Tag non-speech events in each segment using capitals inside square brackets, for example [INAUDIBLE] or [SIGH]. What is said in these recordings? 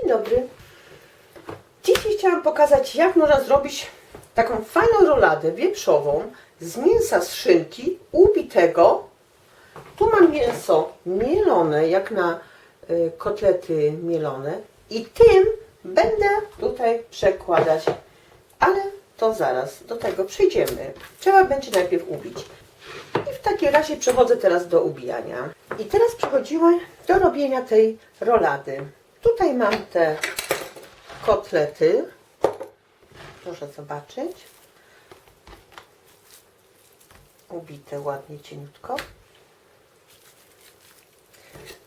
Dzień dobry. Dzisiaj chciałam pokazać, jak można zrobić taką fajną roladę wieprzową z mięsa z szynki ubitego. Tu mam mięso mielone, jak na y, kotlety mielone. I tym będę tutaj przekładać. Ale to zaraz do tego przejdziemy. Trzeba będzie najpierw ubić. I w takim razie przechodzę teraz do ubijania. I teraz przechodzimy do robienia tej rolady. Tutaj mam te kotlety. Proszę zobaczyć. Ubite ładnie, cieniutko.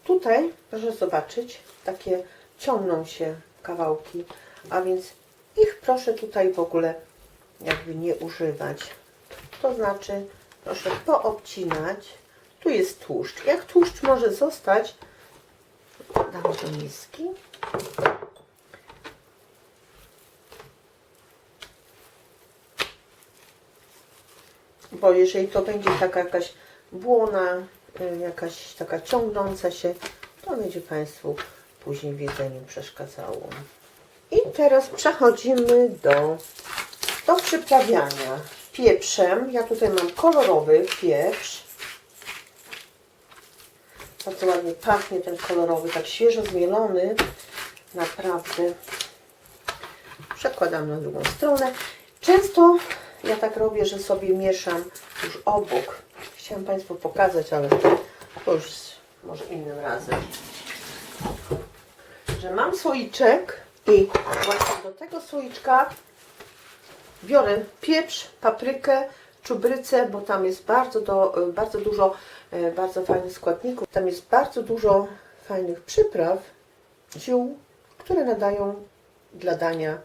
Tutaj, proszę zobaczyć, takie ciągną się kawałki, a więc ich proszę tutaj w ogóle jakby nie używać. To znaczy, proszę poobcinać. Tu jest tłuszcz. Jak tłuszcz może zostać, dam do miski. Bo jeżeli to będzie taka jakaś błona, y, jakaś taka ciągnąca się, to będzie Państwu później w jedzeniu przeszkadzało. I teraz przechodzimy do, do przyprawiania pieprzem. Ja tutaj mam kolorowy pieprz. Bardzo ładnie pachnie ten kolorowy, tak świeżo zmielony. Naprawdę. Przekładam na drugą stronę. Często ja tak robię, że sobie mieszam już obok. Chciałam Państwu pokazać, ale to już może innym razem. Że mam słoiczek i właśnie do tego słoiczka biorę pieprz, paprykę, czubrycę, bo tam jest bardzo, do, bardzo dużo bardzo fajnych składników. Tam jest bardzo dużo fajnych przypraw, ziół, które nadają dla dania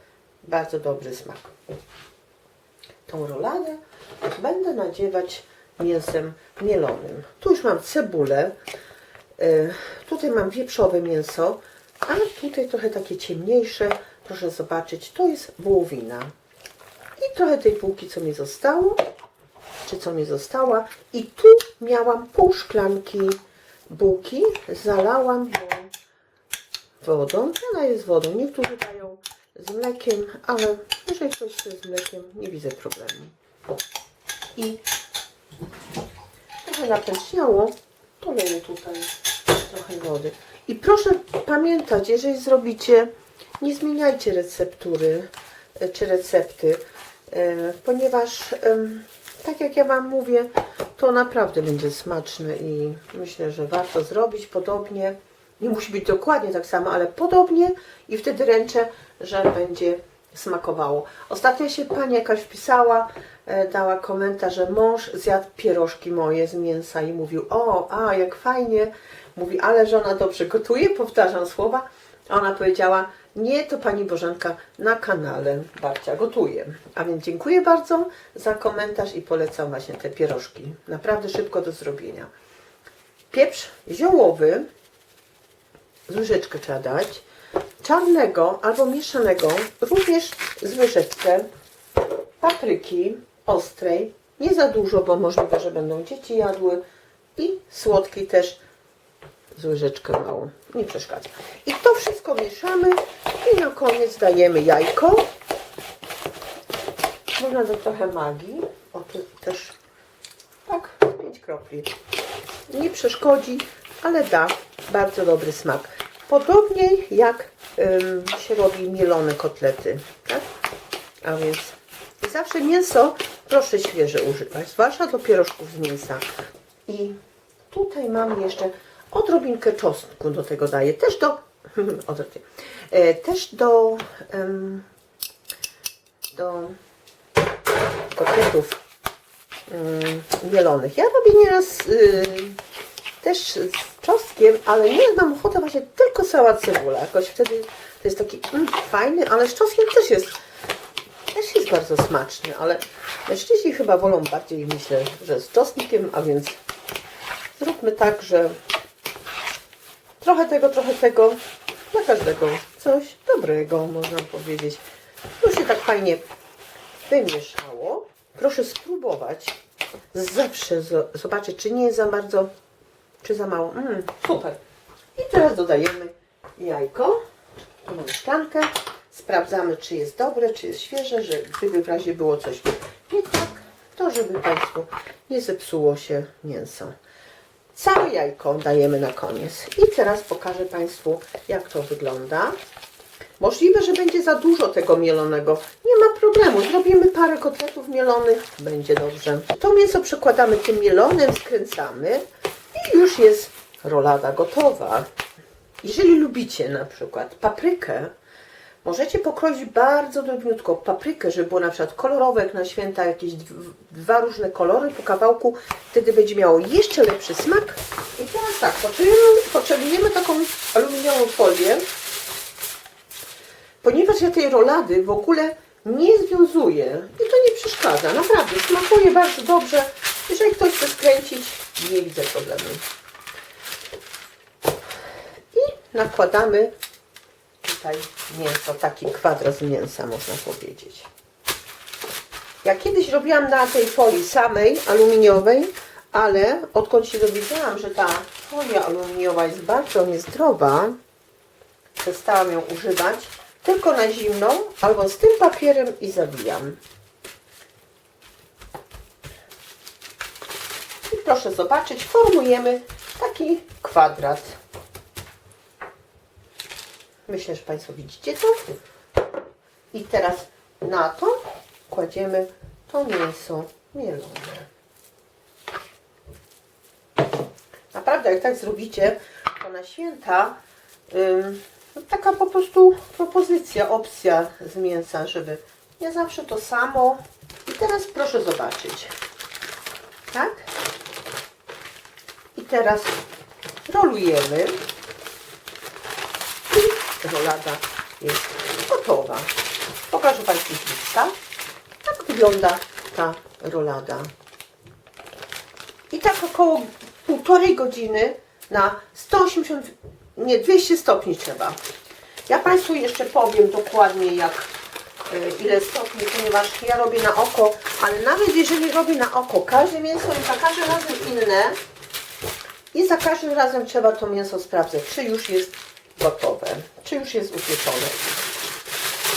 bardzo dobry smak. Tą roladę będę nadziewać mięsem mielonym. Tu już mam cebulę, e, tutaj mam wieprzowe mięso, a tutaj trochę takie ciemniejsze, proszę zobaczyć, to jest wołowina. I trochę tej półki, co mi zostało, czy co mi została. I tu miałam pół szklanki bułki, zalałam ją wodą. Ona jest wodą. Niektórzy dają z mlekiem, ale jeżeli ktoś chce z mlekiem, nie widzę problemu. I trochę napęczniało, to leję tutaj trochę wody. I proszę pamiętać, jeżeli zrobicie, nie zmieniajcie receptury e, czy recepty, e, ponieważ tak jak ja Wam mówię, to naprawdę będzie smaczne i myślę, że warto zrobić podobnie. Nie musi być dokładnie tak samo, ale podobnie i wtedy ręczę, że będzie smakowało. Ostatnio się pani jakaś wpisała, e, dała komentarz, że mąż zjadł pierożki moje z mięsa i mówił, o, a, jak fajnie. Mówi, ale żona dobrze gotuje, powtarzam słowa. Ona powiedziała, nie, to pani Bożenka na kanale Babcia gotuje. A więc dziękuję bardzo za komentarz i polecam właśnie te pierożki. Naprawdę szybko do zrobienia. Pieprz ziołowy, z łyżeczkę trzeba dać. Czarnego albo mieszanego, również z łyżeczkę. Papryki ostrej, nie za dużo, bo możliwe, że będą dzieci jadły. I słodkiej też z łyżeczkę małą. Nie przeszkadza. I to wszystko mieszamy i na koniec dajemy jajko. Można dać trochę magii. O, tu też tak, 5 kropli. Nie przeszkodzi, ale da bardzo dobry smak. Podobnie jak ym, się robi mielone kotlety. Tak? A więc zawsze mięso proszę świeże używać, zwłaszcza do pierożków z mięsa. I tutaj mam jeszcze odrobinkę czosnku do tego daję. Też do, [LAUGHS] e, też do, do kotletów mielonych. Ja robię nieraz y, też z czosnkiem, ale nie mam ochotę właśnie tylko cała cebula. Jakoś wtedy to jest taki mm, fajny, ale z czosnkiem też jest też jest bardzo smaczny, ale mężczyźni chyba wolą bardziej, myślę, że z czosnkiem, a więc zróbmy tak, że trochę tego, trochę tego, dla każdego coś dobrego, można powiedzieć. To się tak fajnie wymieszało. Proszę spróbować zawsze zo- zobaczyć, czy nie jest za bardzo, czy za mało. Mm, super. I teraz dodajemy jajko. Tu szklankę. Sprawdzamy, czy jest dobre, czy jest świeże, że gdyby w razie było coś nie tak, to żeby Państwu nie zepsuło się mięso. Całe jajko dajemy na koniec. I teraz pokażę Państwu, jak to wygląda. Możliwe, że będzie za dużo tego mielonego. Nie ma problemu. Zrobimy parę kotletów mielonych. Będzie dobrze. To mięso przekładamy tym mielonym, skręcamy i już jest rolada gotowa. Jeżeli lubicie na przykład paprykę, możecie pokroić bardzo drobniutko paprykę, żeby było na przykład kolorowe, jak na święta jakieś dw- dwa różne kolory po kawałku. Wtedy będzie miało jeszcze lepszy smak. I teraz tak, potrzebujemy taką aluminiową folię, ponieważ ja tej rolady w ogóle nie związuję i to nie przeszkadza. Naprawdę, smakuje bardzo dobrze. Jeżeli ktoś chce skręcić, nie widzę problemu. I nakładamy tutaj mięso, taki kwadrat mięsa można powiedzieć. Ja kiedyś robiłam na tej folii samej, aluminiowej, ale odkąd się dowiedziałam, że ta folia aluminiowa jest bardzo niezdrowa, przestałam ją używać tylko na zimną albo z tym papierem i zawijam. I proszę zobaczyć, formujemy taki kwadrat. Myślę, że Państwo widzicie to. I teraz na to kładziemy to mięso mielone. Naprawdę, jak tak zrobicie, to na święta no taka po prostu propozycja, opcja z mięsa, żeby nie zawsze to samo. I teraz proszę zobaczyć. Tak? I teraz rolujemy. Rolada jest gotowa. Pokażę Państwu bliska. Tak wygląda ta rolada. I tak około półtorej godziny na 180, nie 200 stopni trzeba. Ja Państwu jeszcze powiem dokładnie jak y, ile stopni, ponieważ ja robię na oko, ale nawet jeżeli robię na oko, każde mięso jest za każdym razem inne i za każdym razem trzeba to mięso sprawdzać, czy już jest gotowe, czy już jest upieczone.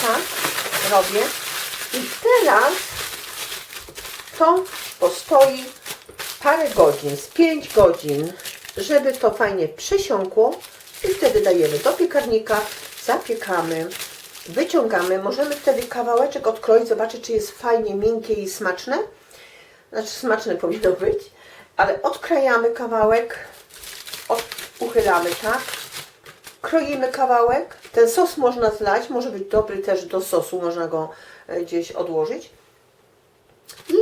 Tak, robię. I teraz to postoi parę godzin, z 5 godzin, żeby to fajnie przysiąkło i wtedy dajemy do piekarnika, zapiekamy, wyciągamy. Możemy wtedy kawałeczek odkroić, zobaczyć, czy jest fajnie miękkie i smaczne. Znaczy smaczne powinno być, ale odkrajamy kawałek, od, uchylamy, tak? Kroimy kawałek. Ten sos można zlać, może być dobry też do sosu, można go e, gdzieś odłożyć. I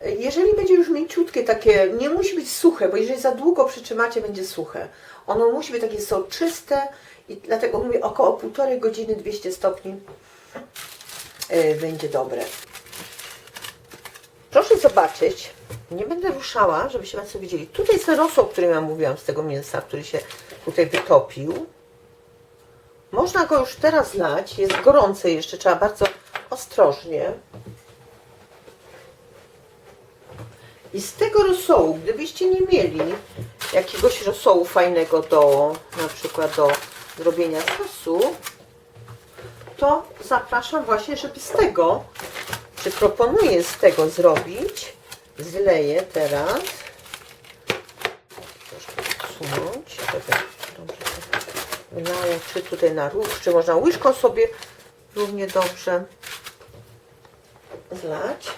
e, jeżeli będzie już mięciutkie, takie, nie musi być suche, bo jeżeli za długo przytrzymacie, będzie suche. Ono musi być takie soczyste i dlatego mówię około półtorej godziny 200 stopni e, będzie dobre. Proszę zobaczyć, nie będę ruszała, żebyście Państwo widzieli. Tutaj jest rosół, o którym ja mówiłam z tego mięsa, który się tutaj wytopił. Można go już teraz lać, jest gorące jeszcze, trzeba bardzo ostrożnie. I z tego rosołu, gdybyście nie mieli jakiegoś rosołu fajnego do, na przykład do zrobienia sosu, to zapraszam właśnie, żeby z tego, czy proponuję z tego zrobić, zleję teraz, troszkę odsunąć, żeby dobrze to wylało, czy tutaj na róg, czy można łyżką sobie równie dobrze zlać.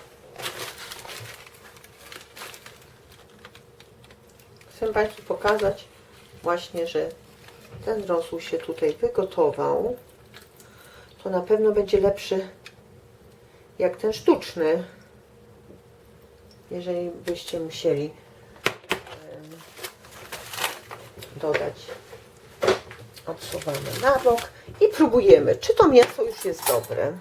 Chcę Państwu pokazać właśnie, że ten rosół się tutaj wygotował. To na pewno będzie lepszy jak ten sztuczny. Jeżeli byście musieli dodać. Odsuwamy na bok i próbujemy, czy to mięso już jest dobre.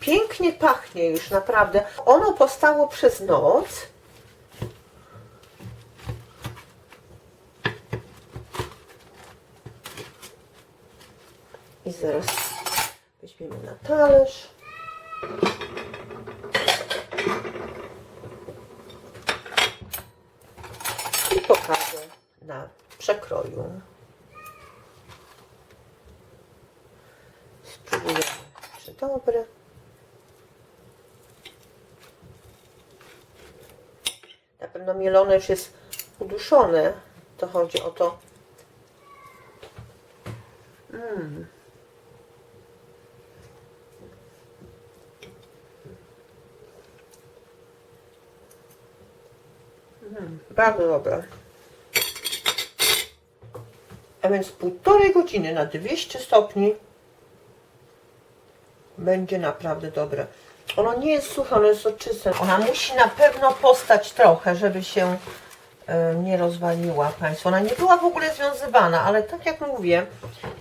Pięknie pachnie już naprawdę. Ono powstało przez noc. I zaraz weźmiemy na talerz. przekroju. Spróbujemy, czy dobre. Na pewno mielone już jest uduszone. To chodzi o to. Mm. mm bardzo dobre. A więc półtorej godziny na 200 stopni będzie naprawdę dobre. Ono nie jest suche, ono jest soczyste. Ona musi na pewno postać trochę, żeby się e, nie rozwaliła Państwo. Ona nie była w ogóle związywana, ale tak jak mówię,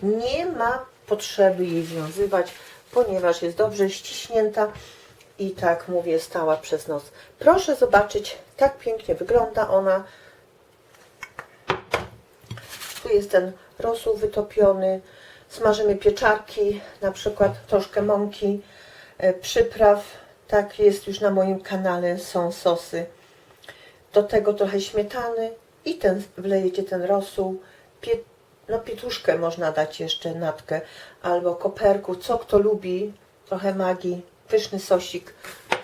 nie ma potrzeby jej związywać, ponieważ jest dobrze ściśnięta i tak mówię, stała przez noc. Proszę zobaczyć, tak pięknie wygląda ona. Tu jest ten rosół wytopiony. Smażymy pieczarki, na przykład troszkę mąki, e, przypraw. Tak jest już na moim kanale, są sosy. Do tego trochę śmietany i ten wlejecie ten rosół. Pie, no pietruszkę można dać jeszcze natkę albo koperku, co kto lubi. Trochę magii, pyszny sosik.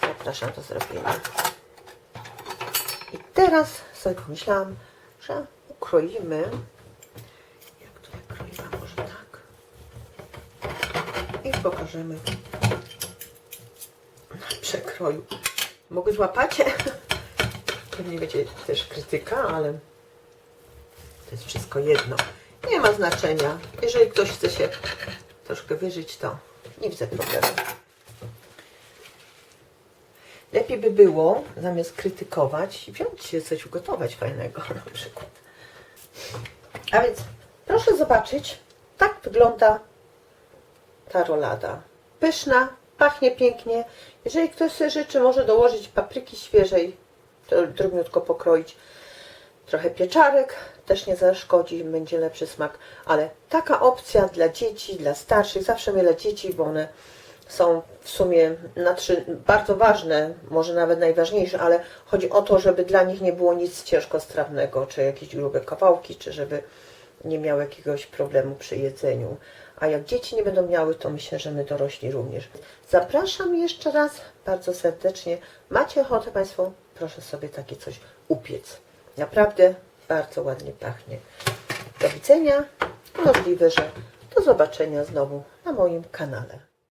Zapraszam do zrobienia. I teraz sobie pomyślałam, że ukroimy. Jak to ja kroiłam? Może tak. I pokażemy na przekroju. Mogę złapacie? Pewnie [LAUGHS] będzie też krytyka, ale to jest wszystko jedno. Nie ma znaczenia. Jeżeli ktoś chce się troszkę wyżyć, to nie widzę problemu. Lepiej by było, zamiast krytykować, wziąć się coś ugotować fajnego na przykład. A więc proszę zobaczyć, tak wygląda ta rolada. Pyszna, pachnie pięknie. Jeżeli ktoś sobie życzy, może dołożyć papryki świeżej, drobniutko pokroić. Trochę pieczarek też nie zaszkodzi, będzie lepszy smak, ale taka opcja dla dzieci, dla starszych, zawsze mylę dzieci, bo one są w sumie znaczy bardzo ważne, może nawet najważniejsze, ale chodzi o to, żeby dla nich nie było nic ciężkostrawnego, czy jakieś grube kawałki, czy żeby nie miał jakiegoś problemu przy jedzeniu. A jak dzieci nie będą miały, to myślę, że my dorośli również. Zapraszam jeszcze raz bardzo serdecznie. Macie ochotę Państwo? Proszę sobie takie coś upiec. Naprawdę bardzo ładnie pachnie. Do widzenia. Możliwe, że do zobaczenia znowu na moim kanale.